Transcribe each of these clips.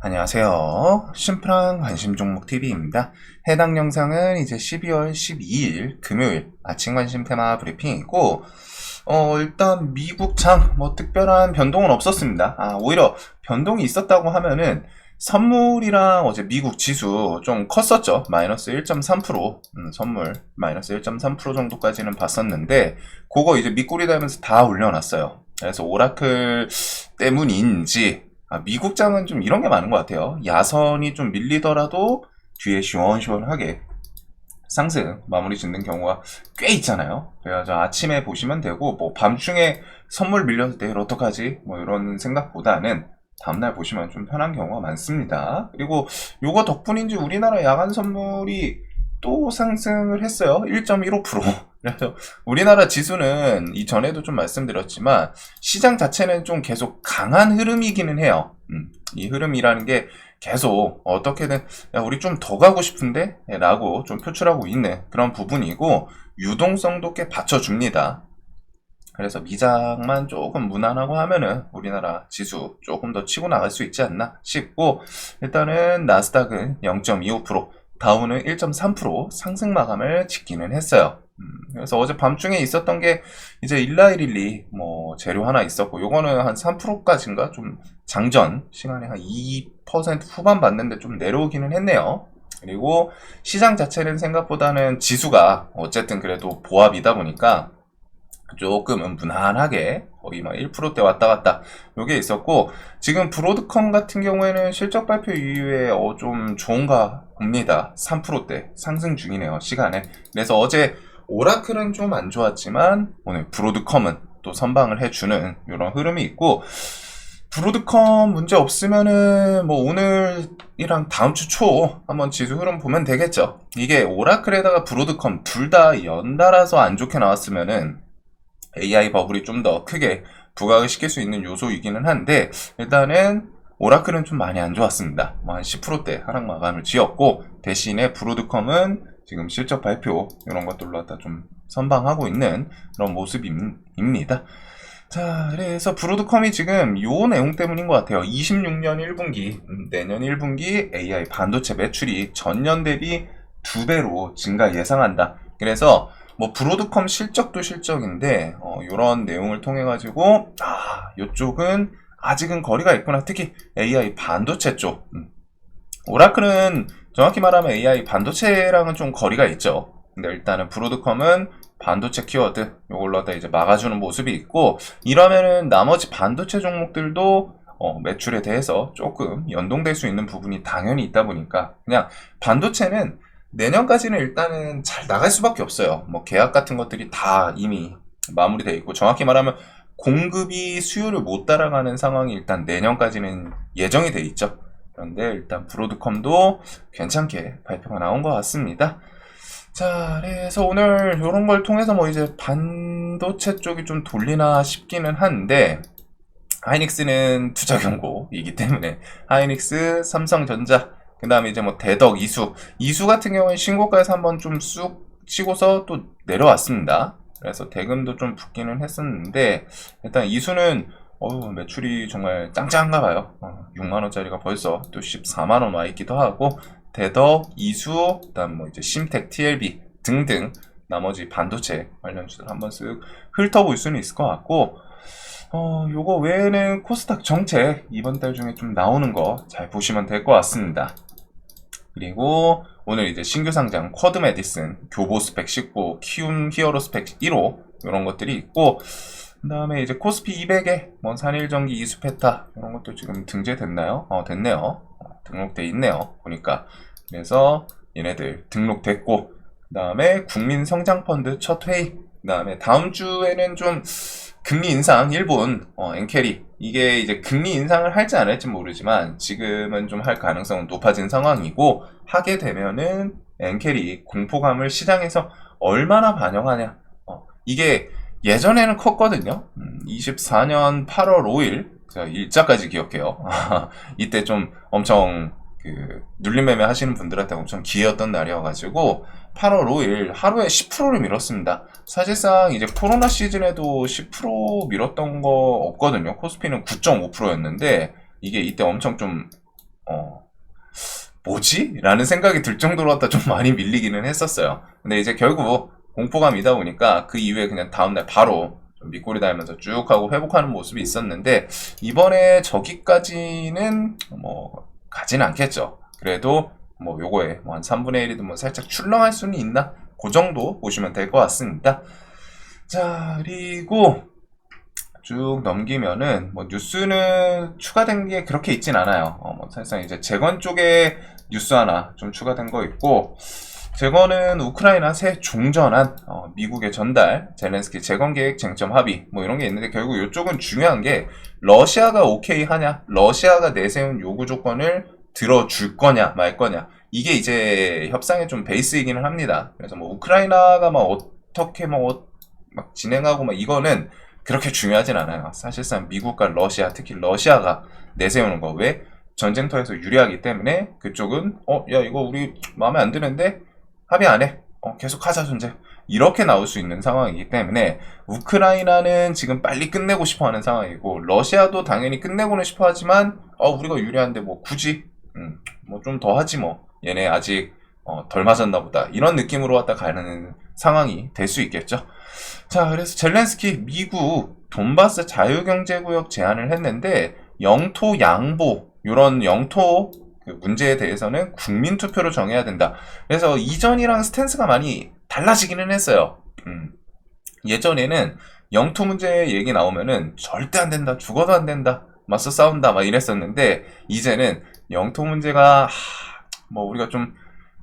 안녕하세요. 심플한 관심 종목 TV입니다. 해당 영상은 이제 12월 12일 금요일 아침 관심 테마 브리핑이고, 어, 일단 미국 장, 뭐 특별한 변동은 없었습니다. 아, 오히려 변동이 있었다고 하면은 선물이랑 어제 미국 지수 좀 컸었죠. 마이너스 1.3%. 음, 선물 마이너스 1.3% 정도까지는 봤었는데, 그거 이제 밑꼬리 달면서 다 올려놨어요. 그래서 오라클 때문인지, 아, 미국장은 좀 이런 게 많은 것 같아요. 야선이 좀 밀리더라도 뒤에 시원시원하게 상승 마무리 짓는 경우가 꽤 있잖아요. 그래서 아침에 보시면 되고, 뭐 밤중에 선물 밀렸을 때 어떡하지? 뭐 이런 생각보다는 다음날 보시면 좀 편한 경우가 많습니다. 그리고 요거 덕분인지 우리나라 야간 선물이 또 상승을 했어요. 1.15%. 그래서 우리나라 지수는 이전에도 좀 말씀드렸지만 시장 자체는 좀 계속 강한 흐름이기는 해요. 음, 이 흐름이라는 게 계속 어떻게든 야, 우리 좀 더 가고 싶은데? 라고 좀 표출하고 있는 그런 부분이고 유동성도 꽤 받쳐줍니다. 그래서 미장만 조금 무난하고 하면은 우리나라 지수 조금 더 치고 나갈 수 있지 않나 싶고 일단은 나스닥은 0.25% 다우는 1.3% 상승 마감을 짓기는 했어요. 음, 그래서 어제 밤중에 있었던 게 이제 일라이릴리 뭐 재료 하나 있었고 요거는 한 3%까지인가? 좀 장전 시간에 한 2% 후반 봤는데 좀 내려오기는 했네요. 그리고 시장 자체는 생각보다는 지수가 어쨌든 그래도 보합이다 보니까 조금은 무난하게 거의 막 1%대 왔다 갔다 요게 있었고 지금 브로드컴 같은 경우에는 실적 발표 이후에 어 좀 좋은가 봅니다. 3%대 상승 중이네요 시간에. 그래서 어제 오라클은 좀 안 좋았지만 오늘 브로드컴은 또 선방을 해주는 이런 흐름이 있고 브로드컴 문제 없으면은 뭐 오늘이랑 다음 주 초 한번 지수 흐름 보면 되겠죠 이게 오라클에다가 브로드컴 둘 다 연달아서 안 좋게 나왔으면은 AI 버블이 좀 더 크게 부각을 시킬 수 있는 요소이기는 한데 일단은 오라클은 좀 많이 안 좋았습니다. 뭐 한 10%대 하락 마감을 지었고 대신에 브로드컴은 지금 실적 발표 이런 것들로 갖다 좀 선방하고 있는 그런 모습입니다. 자, 그래서 브로드컴이 지금 요 내용 때문인 것 같아요. 26년 1분기, 음, 내년 1분기 AI 반도체 매출이 전년 대비 두 배로 증가 예상한다. 그래서 뭐 브로드컴 실적도 실적인데 어, 이런 내용을 통해 가지고 아 이쪽은 아직은 거리가 있구나 특히 AI 반도체 쪽 음. 오라클은 정확히 말하면 AI 반도체랑은 좀 거리가 있죠 근데 일단은 브로드컴은 반도체 키워드 이걸로 다 이제 막아주는 모습이 있고 이러면은 나머지 반도체 종목들도 어, 매출에 대해서 조금 연동될 수 있는 부분이 당연히 있다 보니까 그냥 반도체는 내년까지는 일단은 잘 나갈 수밖에 없어요. 뭐 계약 같은 것들이 다 이미 마무리되어 있고 정확히 말하면 공급이 수요를 못 따라가는 상황이 일단 내년까지는 예정이 돼 있죠. 그런데 일단 브로드컴도 괜찮게 발표가 나온 것 같습니다. 자, 그래서 오늘 이런 걸 통해서 뭐 이제 반도체 쪽이 좀 돌리나 싶기는 한데 하이닉스는 투자 경고이기 때문에 하이닉스, 삼성전자 그 다음에 이제 뭐 대덕, 이수. 이수 같은 경우는 신고가에서 한번 좀 쑥 치고서 또 내려왔습니다. 그래서 대금도 좀 붙기는 했었는데, 일단 이수는, 어우, 매출이 정말 짱짱한가 봐요. 어, 6만원짜리가 벌써 또 14만원 와 있기도 하고, 대덕, 이수, 그 다음 뭐 이제 심텍, TLB 등등, 나머지 반도체 관련주들 한번 쓱 훑어볼 수는 있을 것 같고, 어, 요거 외에는 코스닥 정책 이번 달 중에 좀 나오는 거 잘 보시면 될 것 같습니다. 그리고 오늘 이제 신규 상장 쿼드 메디슨, 교보 스펙 19, 키움 히어로 스펙 1호 이런 것들이 있고 그 다음에 이제 코스피 200에 먼 산일전기 이수페타 이런 것도 지금 등재됐나요? 어 됐네요. 어, 등록돼 있네요. 보니까 그래서 얘네들 등록됐고 그 다음에 국민성장펀드 첫 회의 그 다음에 다음 주에는 좀 금리 인상 일본 어, 엔캐리 이게 이제 금리 인상을 할지 안 할지 모르지만 지금은 좀 할 가능성은 높아진 상황이고 하게 되면은 엔캐리 공포감을 시장에서 얼마나 반영하냐 어, 이게 예전에는 컸거든요 음, 24년 8월 5일 제가 일자까지 기억해요 이때 좀 엄청 그 눌림매매 하시는 분들한테 엄청 기회였던 날이어가지고 8월 5일 하루에 10%를 밀었습니다. 사실상 이제 코로나 시즌에도 10% 밀었던 거 없거든요. 코스피는 9.5%였는데 이게 이때 엄청 좀 어, 뭐지? 라는 생각이 들 정도로 갖다 좀 많이 밀리기는 했었어요. 근데 이제 결국 공포감이다 보니까 그 이후에 그냥 다음날 바로 좀 밑꼬리 달면서 쭉 하고 회복하는 모습이 있었는데 이번에 저기까지는 뭐 가진 않겠죠. 그래도 뭐 요거에 뭐 한 3분의 1이든 뭐 살짝 출렁할 수는 있나? 그 정도 보시면 될 것 같습니다. 자, 그리고 쭉 넘기면은 뭐 뉴스는 추가된 게 그렇게 있진 않아요. 어, 뭐 사실상 이제 재건 쪽에 뉴스 하나 좀 추가된 거 있고 재건은 우크라이나 새 종전안 어, 미국의 전달 젤렌스키 재건 계획 쟁점 합의 뭐 이런 게 있는데 결국 이쪽은 중요한 게 러시아가 오케이 하냐 러시아가 내세운 요구 조건을 들어줄 거냐 말 거냐 이게 이제 협상의 좀 베이스이기는 합니다. 그래서 뭐 우크라이나가 막 어떻게 뭐 막 진행하고 막 이거는 그렇게 중요하진 않아요. 사실상 미국과 러시아, 특히 러시아가 내세우는 거 왜? 전쟁터에서 유리하기 때문에 그쪽은 어, 야 이거 우리 마음에 안 드는데 합의 안 해. 어, 계속 하자 전쟁. 이렇게 나올 수 있는 상황이기 때문에 우크라이나는 지금 빨리 끝내고 싶어 하는 상황이고 러시아도 당연히 끝내고는 싶어 하지만 어, 우리가 유리한데 뭐 굳이 음, 뭐좀 더 하지 뭐. 얘네 아직 어, 덜 맞았나 보다. 이런 느낌으로 왔다 가는 상황이 될 수 있겠죠. 자, 그래서 젤렌스키 미국 돈바스 자유경제구역 제안을 했는데 영토 양보 이런 영토 그 문제에 대해서는 국민 투표로 정해야 된다. 그래서 이전이랑 스탠스가 많이 달라지기는 했어요. 음. 예전에는 영토 문제 얘기 나오면은 절대 안 된다, 죽어도 안 된다, 맞서 싸운다 막 이랬었는데 이제는 영토 문제가 하, 뭐 우리가 좀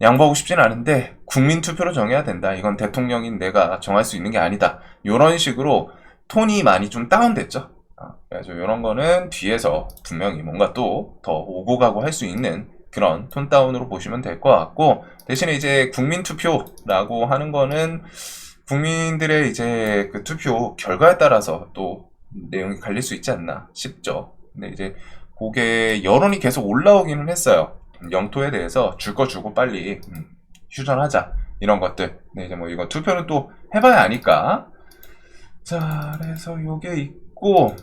양보하고 싶진 않은데 국민 투표로 정해야 된다. 이건 대통령인 내가 정할 수 있는 게 아니다. 이런 식으로 톤이 많이 좀 다운됐죠. 아, 그래서 이런 거는 뒤에서 분명히 뭔가 또 더 오고 가고 할 수 있는 그런 톤 다운으로 보시면 될 것 같고 대신에 이제 국민 투표라고 하는 거는 국민들의 이제 그 투표 결과에 따라서 또 내용이 갈릴 수 있지 않나 싶죠. 근데 이제 그게 여론이 계속 올라오기는 했어요. 영토에 대해서 줄 거 주고 빨리 음, 휴전하자 이런 것들. 네, 이제 뭐 이거 투표는 또 해봐야 아니까. 자, 그래서 요게 있고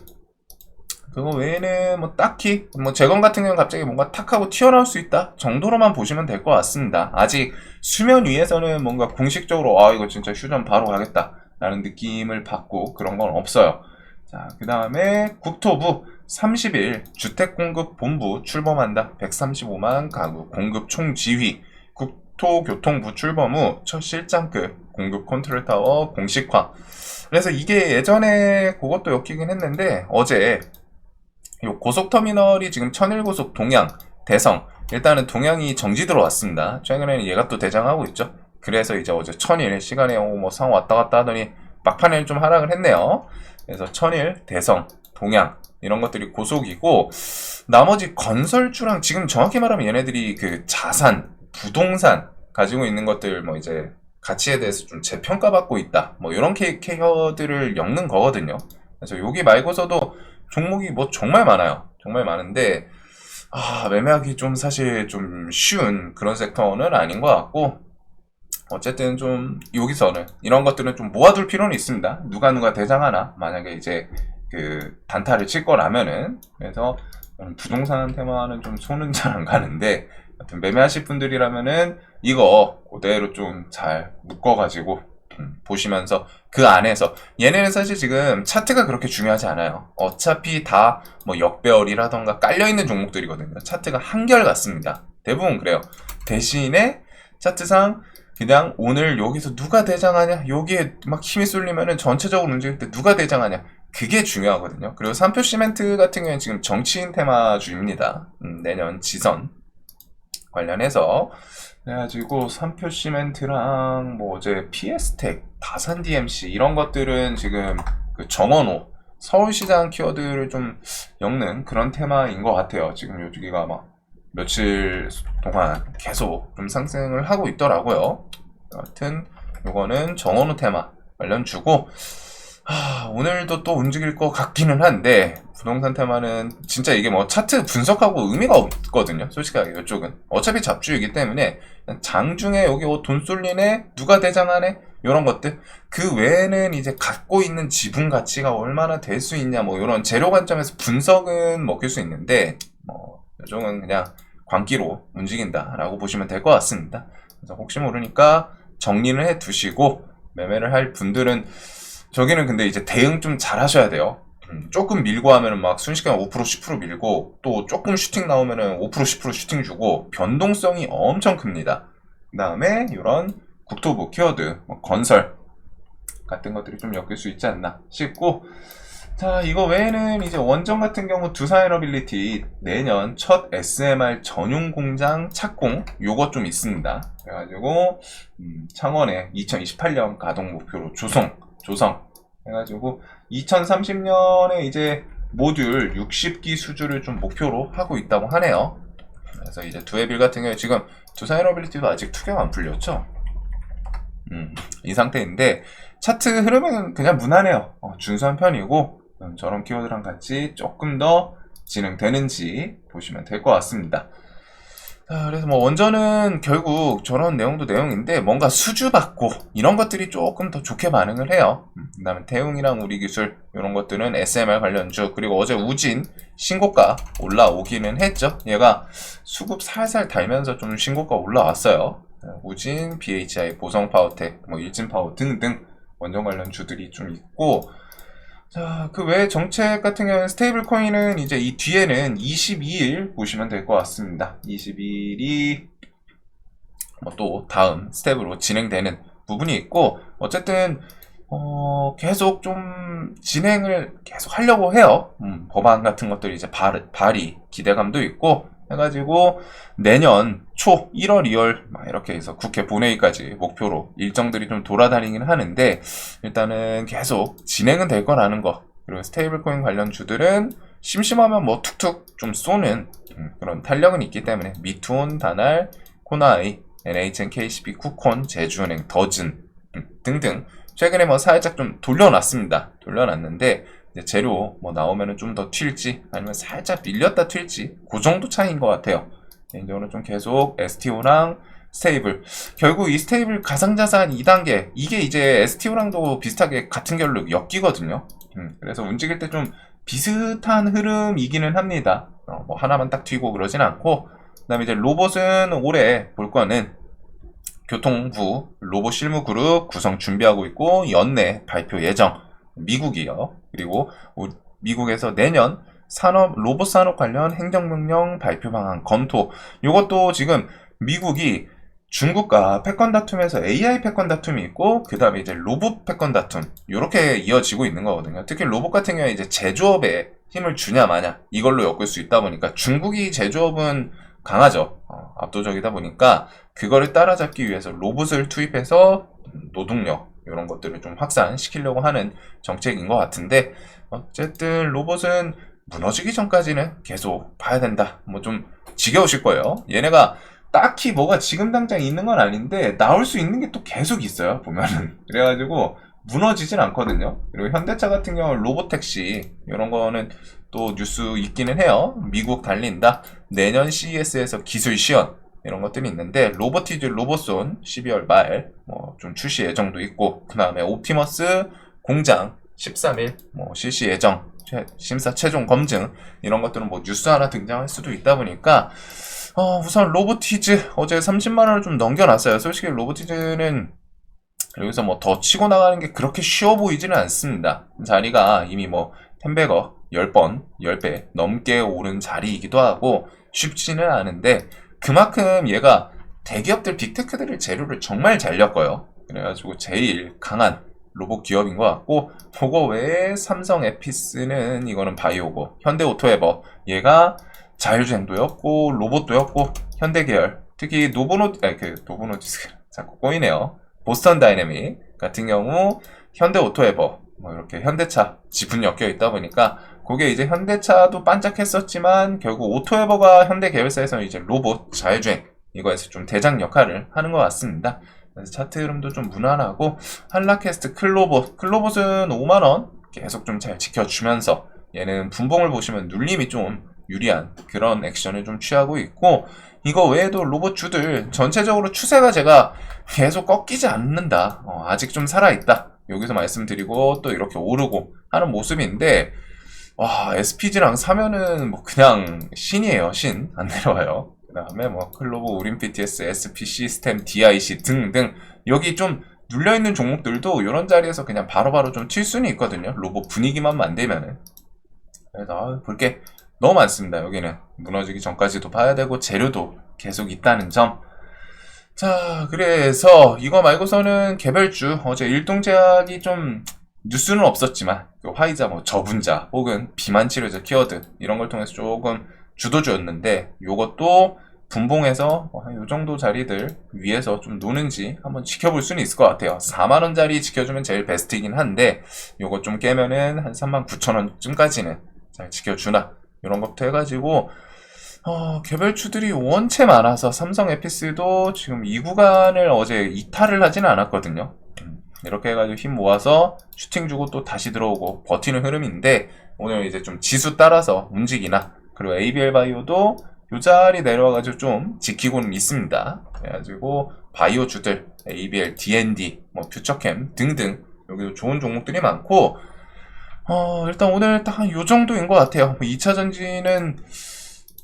그거 외에는 뭐 딱히 뭐 재건 같은 경우는 갑자기 뭔가 탁 하고 튀어나올 수 있다 정도로만 보시면 될 것 같습니다. 아직 수면 위에서는 뭔가 공식적으로 아 이거 진짜 휴전 바로 가겠다 라는 느낌을 받고 그런 건 없어요. 자, 그 다음에 국토부 30일 주택공급본부 출범한다. 135만 가구 공급 총지휘 국토교통부 출범 후 첫 실장급 공급 컨트롤 타워 공식화. 그래서 이게 예전에 그것도 엮이긴 했는데 어제 요 고속터미널이 지금 천일고속 동양, 대성 일단은 동양이 정지 들어왔습니다. 최근에는 얘가 또 대장하고 있죠. 그래서 이제 어제 천일 시간에 뭐상 왔다 갔다 하더니 막판에 좀 하락을 했네요. 그래서 천일, 대성, 동양 이런 것들이 고속이고 나머지 건설주랑 지금 정확히 말하면 얘네들이 그 자산, 부동산 가지고 있는 것들 뭐 이제 가치에 대해서 좀 재평가받고 있다. 뭐 이런 케어들을 엮는 거거든요. 그래서 여기 말고서도 종목이 뭐 정말 많아요. 정말 많은데 아, 매매하기 좀 사실 좀 쉬운 그런 섹터는 아닌 것 같고 어쨌든 좀 여기서는 이런 것들은 좀 모아둘 필요는 있습니다. 누가 누가 대장하나 만약에 이제 그 단타를 칠 거라면은 그래서 부동산 테마는 좀 손은 잘 안 가는데 하여튼 매매하실 분들이라면은 이거 그대로 좀 잘 묶어가지고 음, 보시면서 그 안에서 얘네는 사실 지금 차트가 그렇게 중요하지 않아요. 어차피 다 뭐 역배열이라던가 깔려있는 종목들이거든요. 차트가 한결 같습니다. 대부분 그래요. 대신에 차트상 그냥 오늘 여기서 누가 대장하냐 여기에 막 힘이 쏠리면은 전체적으로 움직일 때 누가 대장하냐 그게 중요하거든요. 그리고 삼표 시멘트 같은 경우는 지금 정치인 테마주입니다. 음, 내년 지선 관련해서 그래가지고 삼표 시멘트랑 뭐 어제 PS텍, 다산 DMC 이런 것들은 지금 그 정원호 서울시장 키워드를 좀 엮는 그런 테마인 것 같아요. 지금 요주기가 막 며칠 동안 계속 좀 상승을 하고 있더라고요. 여하튼 요거는 정원호 테마 관련 주고 하, 오늘도 또 움직일 것 같기는 한데 부동산 테마는 진짜 이게 뭐 차트 분석하고 의미가 없거든요. 솔직하게 이쪽은 어차피 잡주이기 때문에 장중에 여기 뭐돈 쏠리네 누가 대장하네 이런 것들 그 외에는 이제 갖고 있는 지분 가치가 얼마나 될 수 있냐 뭐 이런 재료 관점에서 분석은 먹힐 수 있는데 뭐 이쪽은 그냥 광기로 움직인다라고 보시면 될 것 같습니다. 그래서 혹시 모르니까 정리를 해 두시고 매매를 할 분들은 저기는 근데 이제 대응 좀 잘 하셔야 돼요. 음, 조금 밀고 하면은 막 순식간에 5% 10% 밀고 또 조금 슈팅 나오면은 5% 10% 슈팅 주고 변동성이 엄청 큽니다. 그 다음에 이런 국토부 키워드 뭐 건설 같은 것들이 좀 엮일 수 있지 않나 싶고 자 이거 외에는 이제 원전 같은 경우 두사이러빌리티 내년 첫 SMR 전용 공장 착공 요거 좀 있습니다. 그래가지고 음, 창원에 2028년 가동 목표로 조성 조성 해가지고 2030년에 이제 모듈 60기 수주를 좀 목표로 하고 있다고 하네요. 그래서 이제 두에빌 같은 경우에 지금 두사이러빌리티도 아직 투격 안 풀렸죠. 음, 이 상태인데 차트 흐름은 그냥 무난해요. 어, 준수한 편이고 음, 저런 키워드랑 같이 조금 더 진행되는지 보시면 될 것 같습니다. 자, 그래서 뭐 원전은 결국 저런 내용도 내용인데 뭔가 수주받고 이런 것들이 조금 더 좋게 반응을 해요. 음, 그다음에 태웅이랑 우리 기술 이런 것들은 SMR 관련주 그리고 어제 우진 신고가 올라오기는 했죠. 얘가 수급 살살 달면서 좀 신고가 올라왔어요. 우진, BHI, 보성 파워텍, 뭐 일진 파워 등등 원전 관련 주들이 좀 있고 자, 그 외에 정책 같은 경우는 스테이블 코인은 이제 이 뒤에는 22일 보시면 될 것 같습니다. 22일이 뭐 또 다음 스텝으로 진행되는 부분이 있고 어쨌든 어, 계속 좀 진행을 계속 하려고 해요. 음, 법안 같은 것들이 이제 발, 발의 기대감도 있고 해가지고 내년 초 1월, 2월 막 이렇게 해서 국회 본회의까지 목표로 일정들이 좀 돌아다니긴 하는데 일단은 계속 진행은 될 거라는 거 그리고 스테이블 코인 관련 주들은 심심하면 뭐 툭툭 좀 쏘는 음, 그런 탄력은 있기 때문에 미투온, 다날, 코나이, NHN, KCB, 쿠콘, 제주은행, 더즌 음, 등등 최근에 뭐 살짝 좀 돌려놨습니다. 돌려놨는데 재료 뭐 나오면은 좀 더 튈지 아니면 살짝 밀렸다 튈지 그 정도 차이인 것 같아요. 개인적으로 좀 계속 STO랑 스테이블 결국 이 스테이블 가상자산 2단계 이게 이제 STO랑도 비슷하게 같은 결로 엮이거든요. 음, 그래서 움직일 때 좀 비슷한 흐름이기는 합니다. 어, 뭐 하나만 딱 튀고 그러진 않고 그다음에 이제 로봇은 올해 볼 거는 교통부 로봇 실무 그룹 구성 준비하고 있고 연내 발표 예정 미국이요. 그리고 미국에서 내년 산업 로봇 산업 관련 행정명령 발표 방안 검토. 이것도 지금 미국이 중국과 패권 다툼에서 AI 패권 다툼이 있고 그다음에 이제 로봇 패권 다툼 이렇게 이어지고 있는 거거든요. 특히 로봇 같은 경우에 이제 제조업에 힘을 주냐 마냐 이걸로 엮을 수 있다 보니까 중국이 제조업은 강하죠. 어, 압도적이다 보니까 그거를 따라잡기 위해서 로봇을 투입해서 노동력 이런 것들을 좀 확산시키려고 하는 정책인 것 같은데 어쨌든 로봇은 무너지기 전까지는 계속 봐야 된다. 뭐 좀 지겨우실 거예요. 얘네가 딱히 뭐가 지금 당장 있는 건 아닌데 나올 수 있는 게 또 계속 있어요. 보면은 그래가지고 무너지진 않거든요. 그리고 현대차 같은 경우 는 로보택시 이런 거는 또 뉴스 있기는 해요. 미국 달린다. 내년 CES에서 기술 시연 이런 것들이 있는데 로보티즈 로보손 12월 말 뭐 좀 출시 예정도 있고 그 다음에 옵티머스 공장 13일 뭐 실시 예정 심사 최종 검증 이런 것들은 뭐 뉴스 하나 등장할 수도 있다 보니까 어, 우선 로보티즈 어제 30만 원을 좀 넘겨놨어요. 솔직히 로보티즈는 여기서 뭐 더 치고 나가는 게 그렇게 쉬워 보이지는 않습니다. 자리가 이미 뭐 템베거 10번, 10배 넘게 오른 자리이기도 하고 쉽지는 않은데 그만큼 얘가 대기업들 빅테크들의 재료를 정말 잘 엮어요. 그래가지고 제일 강한 로봇 기업인 것 같고 그거 외에 삼성 에피스는 이거는 바이오고 현대오토에버. 얘가 자율주행도 였고 로봇도 였고 현대 계열. 특히 노보노 아니 그 노보노디스 자꾸 꼬이네요. 보스턴 다이내믹 같은 경우 현대오토에버. 뭐 이렇게 현대차 지분 엮여 있다 보니까 그게 이제 현대차도 반짝했었지만 결국 오토에버가 현대 계열사에서는 이제 로봇 자율주행 이거에서 좀 대장 역할을 하는 것 같습니다. 그래서 차트 흐름도 좀 무난하고 한라캐스트 클로봇 클로봇은 5만 원 계속 좀 잘 지켜주면서 얘는 분봉을 보시면 눌림이 좀 유리한 그런 액션을 좀 취하고 있고 이거 외에도 로봇 주들 전체적으로 추세가 제가 계속 꺾이지 않는다. 어, 아직 좀 살아있다. 여기서 말씀드리고 또 이렇게 오르고 하는 모습인데 와 SPG랑 사면은 뭐 그냥 신이에요 신 안 내려와요 그 다음에 뭐 클로버, 우린 PTS, SP 시스템, DIC 등등 여기 좀 눌려있는 종목들도 이런 자리에서 그냥 바로바로 좀튈 수는 있거든요. 로봇 분위기만 만들면은. 그래서 볼게 너무 많습니다. 여기는 무너지기 전까지도 봐야 되고 재료도 계속 있다는 점. 자, 그래서 이거 말고서는 개별주 어제 일동제약이 좀 뉴스는 없었지만 그 화이자 뭐 저분자 혹은 비만 치료제 키워드 이런 걸 통해서 조금 주도주였는데 요것도 분봉해서 뭐 한요 정도 자리들 위에서 좀 노는지 한번 지켜볼 수는 있을 것 같아요. 4만 원짜리 지켜주면 제일 베스트이긴 한데 요거 좀 깨면은 한 3만 9천 원쯤까지는 잘 지켜주나 이런 것부터 해가지고 어, 개별주들이 원체 많아서 삼성 에피스도 지금 이 구간을 어제 이탈을 하지는 않았거든요. 음, 이렇게 해가지고 힘 모아서 슈팅 주고 또 다시 들어오고 버티는 흐름인데 오늘 이제 좀 지수 따라서 움직이나 그리고 ABL 바이오도 요 자리 내려와가지고 좀 지키고는 있습니다. 그래가지고 바이오 주들 ABL, DND, 뭐 퓨처캠 등등 여기도 좋은 종목들이 많고 어, 일단 오늘 딱 한 요 정도인 것 같아요. 2차 전지는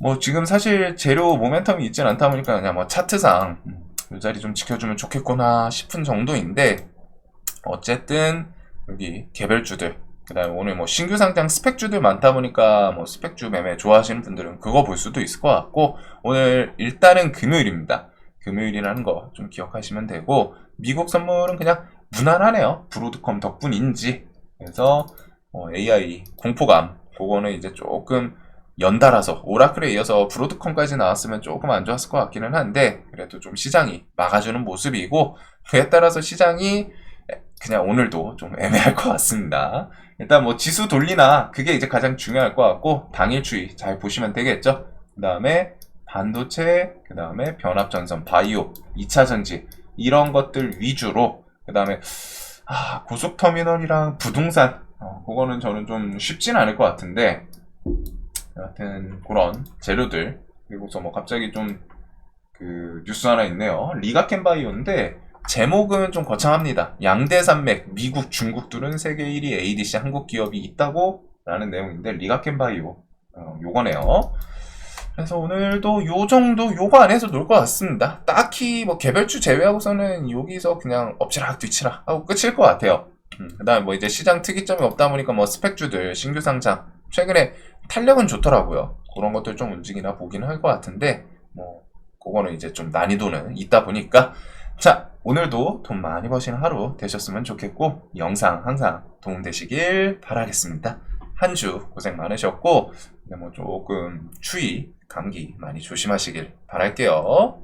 뭐 지금 사실 재료 모멘텀이 있진 않다 보니까 그냥 뭐 차트상 음, 이 자리 좀 지켜주면 좋겠구나 싶은 정도인데 어쨌든 여기 개별주들 그 다음에 오늘 뭐 신규 상장 스펙주들 많다 보니까 뭐 스펙주 매매 좋아하시는 분들은 그거 볼 수도 있을 것 같고 오늘 일단은 금요일입니다. 금요일이라는 거 좀 기억하시면 되고 미국 선물은 그냥 무난하네요. 브로드컴 덕분인지 그래서 어, AI 공포감 그거는 이제 조금 연달아서 오라클에 이어서 브로드컴까지 나왔으면 조금 안 좋았을 것 같기는 한데 그래도 좀 시장이 막아주는 모습이고 그에 따라서 시장이 그냥 오늘도 좀 애매할 것 같습니다. 일단 뭐 지수 돌리나 그게 이제 가장 중요할 것 같고 당일 추이 잘 보시면 되겠죠. 그 다음에 반도체, 그 다음에 변압전선, 바이오, 2차 전지 이런 것들 위주로 그 다음에 아, 고속터미널이랑 부동산 어, 그거는 저는 좀 쉽진 않을 것 같은데 여하튼 그런 재료들 그리고서 뭐 갑자기 좀 그 뉴스 하나 있네요. 리가켄바이오인데 제목은 좀 거창합니다. 양대산맥 미국 중국들은 세계 1위 ADC 한국 기업이 있다고 라는 내용인데 리가켄바이오 어, 요거네요. 그래서 오늘도 요 정도 요거 안에서 놀 것 같습니다. 딱히 뭐 개별주 제외하고서는 여기서 그냥 엎치락 뒤치락 하고 끝일 것 같아요. 음, 그 다음에 뭐 이제 시장 특이점이 없다 보니까 뭐 스펙주들 신규 상장 최근에 탄력은 좋더라고요. 그런 것들 좀 움직이나 보긴 할 것 같은데 뭐 그거는 이제 좀 난이도는 있다 보니까 자 오늘도 돈 많이 버시는 하루 되셨으면 좋겠고 영상 항상 도움되시길 바라겠습니다. 한 주 고생 많으셨고 근데 뭐 조금 추위 감기 많이 조심하시길 바랄게요.